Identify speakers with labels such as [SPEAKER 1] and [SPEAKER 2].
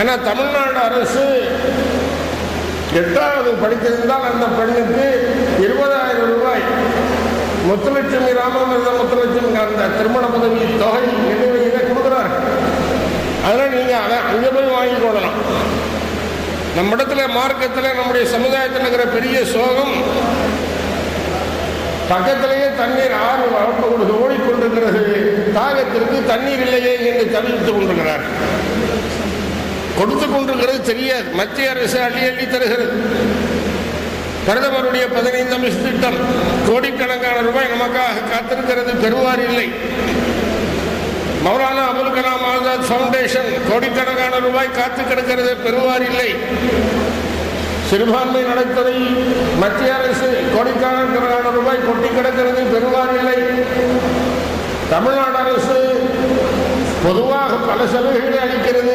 [SPEAKER 1] ஆனால் தமிழ்நாடு அரசு எட்டாவது படித்திருந்தால் அந்த பெண்ணுக்கு இருபதாயிரம் ரூபாய் முத்துலட்சுமி ராமமிர்த முத்துலட்சுமி அந்த திருமண உதவி தொகை நிலுவையில கொடுக்குறாரு அதனால் நீங்கள் அதை அங்கே போய் வாங்கி கொள்ளலாம். நம்ம இடத்துல மார்க்கத்தில் நம்முடைய சமுதாயத்தில் இருக்கிற பெரிய சோகம் பக்கத்திலேயே தண்ணீர் ஆறு வளர்ப்பு ஓடிக்கொண்டிருக்கிறது. தாகத்திற்கு தண்ணீர் இல்லையே என்று தவிர்த்து கொண்டிருக்கிறார் கொடுத்து கொண்டிருக்கிறது தெரியாது. மத்திய அரசு அள்ளி அள்ளி தருகிறது. பிரதமருடைய பதினைந்து அம்ச திட்டம் கோடிக்கணக்கான ரூபாய் நமக்காக காத்திருக்கிறது. பெறுவார் இல்லை. மௌலானா அபுல் கலாம் ஆசாத் ஃபவுண்டேஷன் கோடிக்கணக்கான ரூபாய் காத்து கிடக்கிறது. பெறுவார் இல்லை. சிறுபான்மை நலத்துறை மத்திய அரசு கோடிக்கணக்கான ரூபாய் கொட்டி கிடக்கிறது. பெறுவார் இல்லை. தமிழ்நாடு அரசு பொதுவாக பல சலுகைகளை அளிக்கிறது.